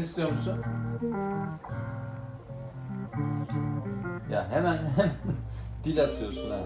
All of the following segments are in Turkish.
Sen istiyor musun? Ya hemen hemen dil atıyorsun ha.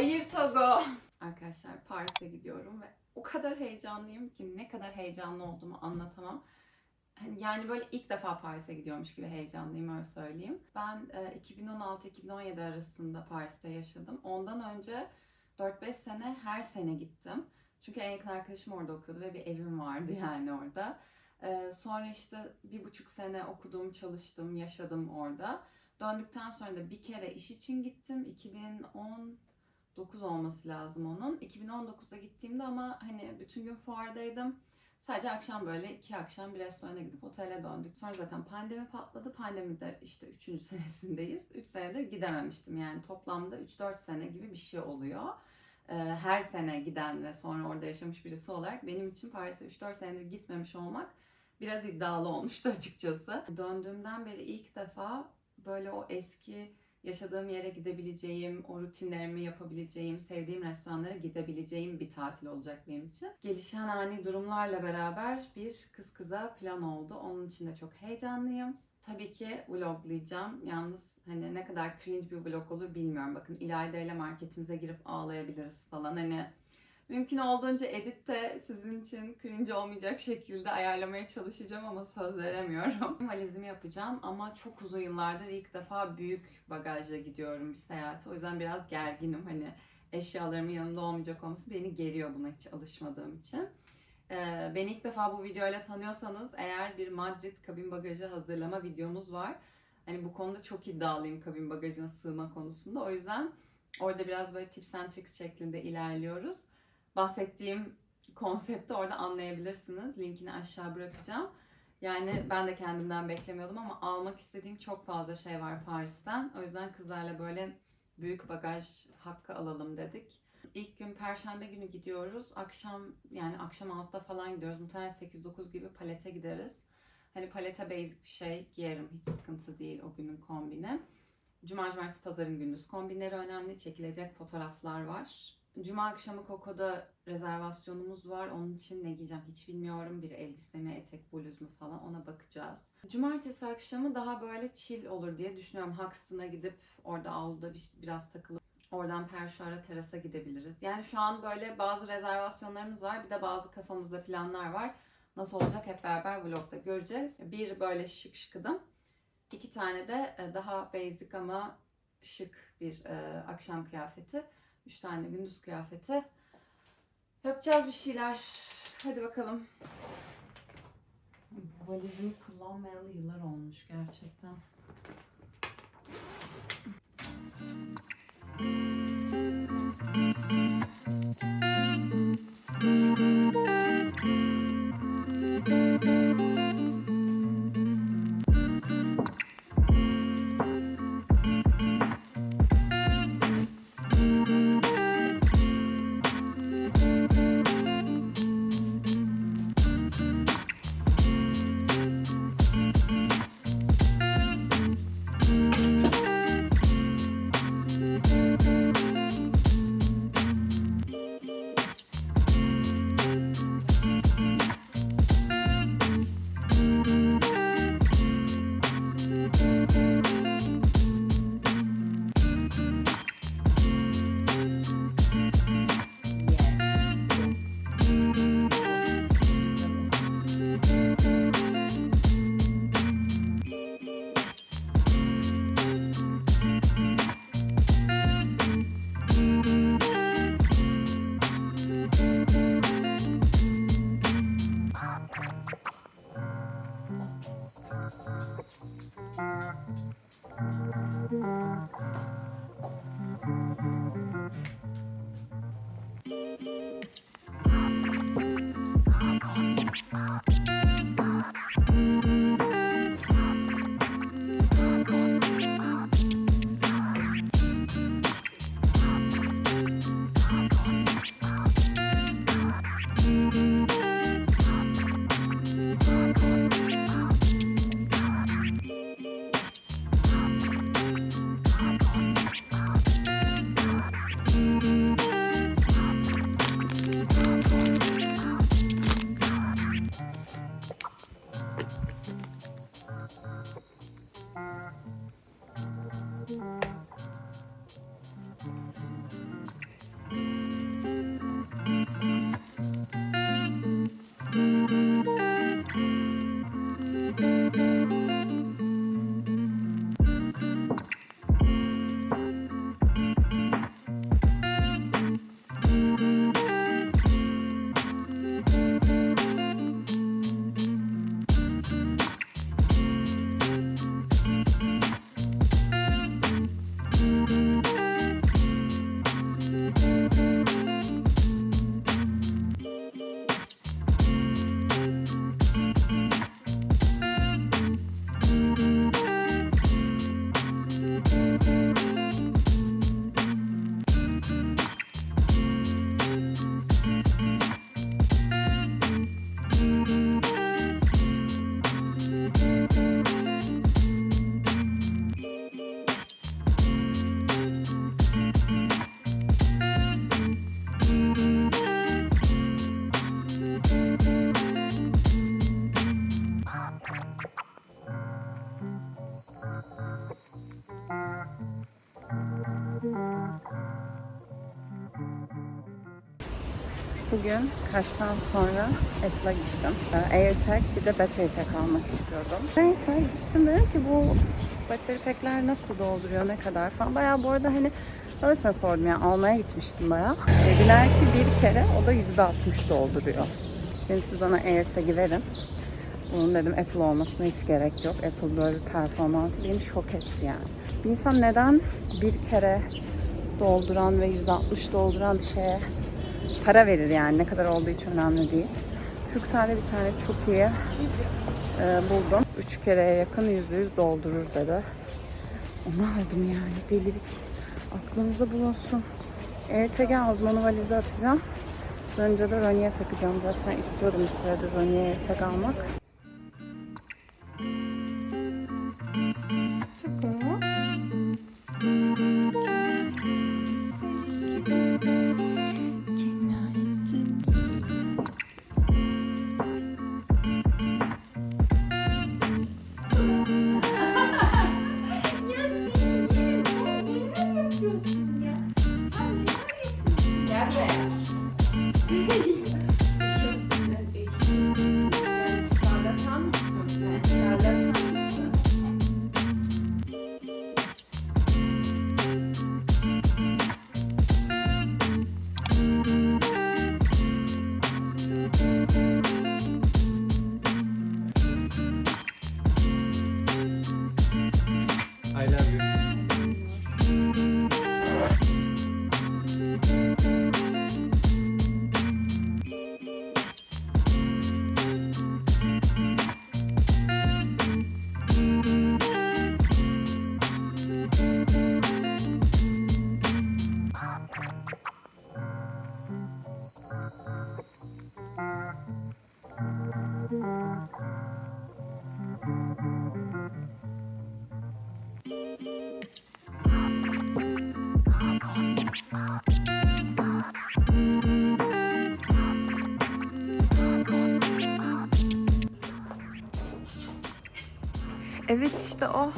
Hayır Togo. Arkadaşlar Paris'e gidiyorum ve o kadar heyecanlıyım ki ne kadar heyecanlı olduğumu anlatamam. Hani Yani böyle ilk defa Paris'e gidiyormuş gibi heyecanlıyım öyle söyleyeyim. Ben e, 2016-2017 arasında Paris'te yaşadım. Ondan önce 4-5 sene her sene gittim. Çünkü en yakın arkadaşım orada okuyordu ve bir evim vardı yani orada. Ee, sonra işte bir buçuk sene okudum, çalıştım, yaşadım orada. Döndükten sonra da bir kere iş için gittim. 2019 olması lazım onun. 2019'da gittiğimde ama hani bütün gün fuardaydım. Sadece akşam böyle iki akşam bir restorana gidip otele döndük. Sonra zaten pandemi patladı. Pandemide işte 3. senesindeyiz. 3 senedir gidememiştim. Yani toplamda 3-4 sene gibi bir şey oluyor. Ee, Her sene giden ve sonra orada yaşamış birisi olarak benim için Paris'e 3-4 senedir gitmemiş olmak biraz iddialı olmuştu açıkçası. Döndüğümden beri ilk defa böyle o eski yaşadığım yere gidebileceğim, o rutinlerimi yapabileceğim, sevdiğim restoranlara gidebileceğim bir tatil olacak benim için. Gelişen ani durumlarla beraber bir kız kıza plan oldu. Onun için de çok heyecanlıyım. Tabii ki vloglayacağım. Yalnız hani ne kadar cringe bir vlog olur bilmiyorum. Bakın İlayda ile marketimize girip ağlayabiliriz falan. Hani Mümkün olduğunca editte sizin için cringe olmayacak şekilde ayarlamaya çalışacağım ama söz veremiyorum. Valizimi yapacağım ama çok uzun yıllardır ilk defa büyük bagajla gidiyorum bir seyahate. O yüzden biraz gerginim. Hani eşyalarımın yanında olmayacak olması beni geriyor buna hiç alışmadığım için. Ee, beni ilk defa bu videoyla tanıyorsanız eğer bir Madrid kabin bagajı hazırlama videomuz var. Hani bu konuda çok iddialıyım kabin bagajına sığma konusunda. O yüzden orada biraz böyle tips and tricks şeklinde ilerliyoruz bahsettiğim konsepti orada anlayabilirsiniz. Linkini aşağı bırakacağım. Yani ben de kendimden beklemiyordum ama almak istediğim çok fazla şey var Paris'ten. O yüzden kızlarla böyle büyük bagaj hakkı alalım dedik. İlk gün perşembe günü gidiyoruz. Akşam yani akşam 6'da falan gidiyoruz. Muhtemelen 8-9 gibi palete gideriz. Hani palete basic bir şey giyerim. Hiç sıkıntı değil o günün kombini. Cuma, cumartesi, pazarın gündüz kombinleri önemli. Çekilecek fotoğraflar var. Cuma akşamı Coco'da rezervasyonumuz var. Onun için ne giyeceğim hiç bilmiyorum. Bir elbise mi, etek, bluz mu falan ona bakacağız. Cumartesi akşamı daha böyle chill olur diye düşünüyorum. Hoxton'a gidip orada avluda bir, biraz takılıp oradan Perşuar'a terasa gidebiliriz. Yani şu an böyle bazı rezervasyonlarımız var. Bir de bazı kafamızda planlar var. Nasıl olacak hep beraber vlogda göreceğiz. Bir böyle şık şıkıdım. İki tane de e, daha basic ama şık bir e, akşam kıyafeti. Üç tane gündüz kıyafeti. Yapacağız bir şeyler. Hadi bakalım. Bu valizimi kullanmayalı yıllar olmuş gerçekten. Bugün kaçtan sonra Apple'a gittim. Ee, AirTag bir de battery pack almak istiyordum. Neyse gittim dedim ki bu battery packler nasıl dolduruyor, ne kadar falan. Bayağı bu arada hani öylesine sordum yani almaya gitmiştim bayağı. Dediler ki bir kere o da %60 dolduruyor. Dedim siz bana AirTag'i verin. Bunun dedim Apple olmasına hiç gerek yok. Apple böyle bir performansı beni şok etti yani. Bir insan neden bir kere dolduran ve %60 dolduran bir şeye para verir yani ne kadar olduğu hiç önemli değil. Turkcell'de bir tane çok iyi e, buldum. Üç kereye yakın yüzde yüz doldurur dedi. Onu aldım yani delilik. Aklınızda bulunsun. AirTag'i aldım onu valize atacağım. Önce de Roni'ye takacağım. Zaten istiyordum bir süredir Roni'ye AirTag almak. Evet işte o.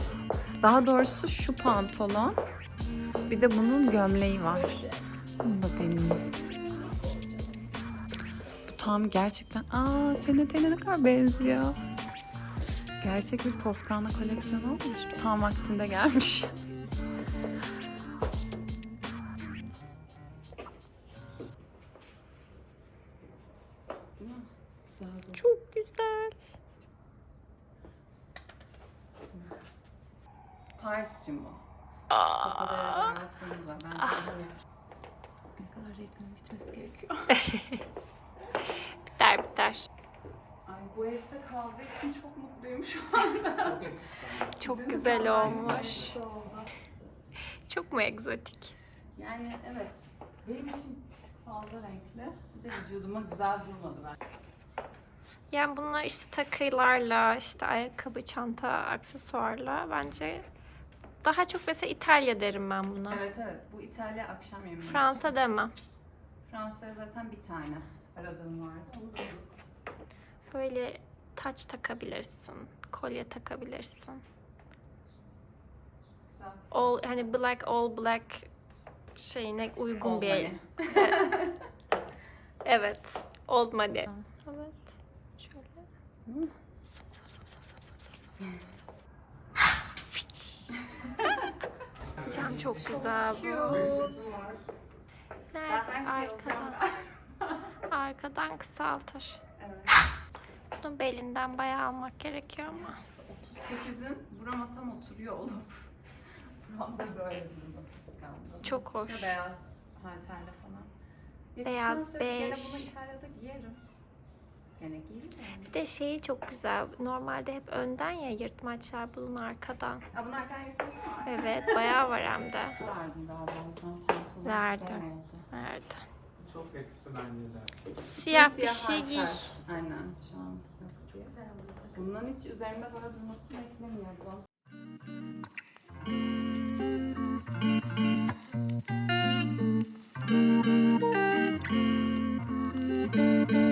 Daha doğrusu şu pantolon. Bir de bunun gömleği var. Bunu da deneyeyim. Bu tam gerçekten... Aa senin tenine ne kadar benziyor. Gerçek bir Toskana koleksiyonu olmuş. Tam vaktinde gelmiş. rezervasyonumuz var. Bence hayır. Ne kadar reklamın bitmesi gerekiyor. Biter biter. Ay bu evde kaldığı için çok mutluyum şu anda. Çok Değil mi? güzel Tam olmuş. oldu. Çok mu egzotik? Yani evet. Benim için fazla renkli. Bir de vücuduma güzel durmadı ben. Yani bunlar işte takılarla, işte ayakkabı, çanta, aksesuarla bence daha çok mesela İtalya derim ben buna. Evet evet. Bu İtalya akşam yemeği. Fransa için. demem. Fransa'ya zaten bir tane aradığım vardı. Onu. Böyle taç takabilirsin, kolye takabilirsin. Güzel. All hani black all black şeyine uygun Old bir money. Evet. Old money. Evet. Şöyle. Hı. Cam çok güzel bu. Nerede? Arkadan. Arkadan kısaltır. Evet. Bunu belinden bayağı almak gerekiyor ama. 38'in burama tam oturuyor olup buramda böyle durması kaldı. Çok hoş. İşte beyaz halterle falan. Beyaz, Yetişmezse Gene bunu İtalya'da giyerim. Yani. Bir de şeyi çok güzel. Normalde hep önden ya yırtmaçlar bunun arkadan. Ha bunlar kan yırtıldı mı? Evet bayağı var hem de. Verdim zaman pantolon. Verdim. Nerede? Çok yakıştı bence de. Siyah bir Siyah şey halter. giy. Aynen şu an. Bundan hiç üzerimde böyle durmasını beklemiyordum. Aynen.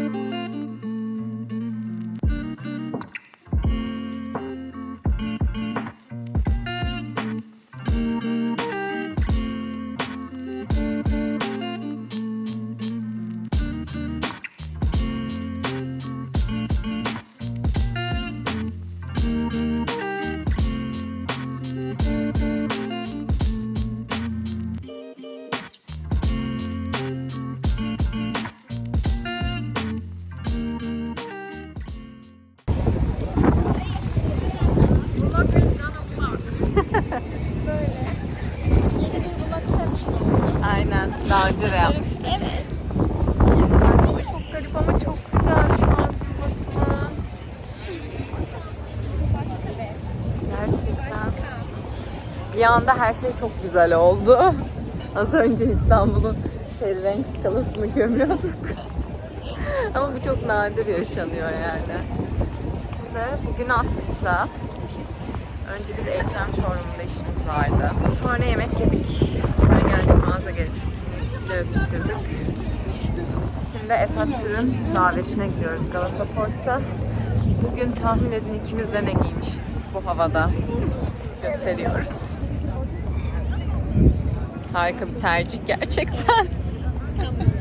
Anda her şey çok güzel oldu. Az önce İstanbul'un şey renk skalasını gömüyorduk. Ama bu çok nadir yaşanıyor yani. Şimdi bugün Asış'la önce bir H&M showroom'da işimiz vardı. Sonra yemek yedik. Sonra geldik mağaza gezdik. Bir şeyler atıştırdık. Şimdi Efat Pür'ün davetine gidiyoruz Galata Port'ta. Bugün tahmin edin ikimiz de ne giymişiz bu havada. Gösteriyoruz. Harika bir tercih gerçekten.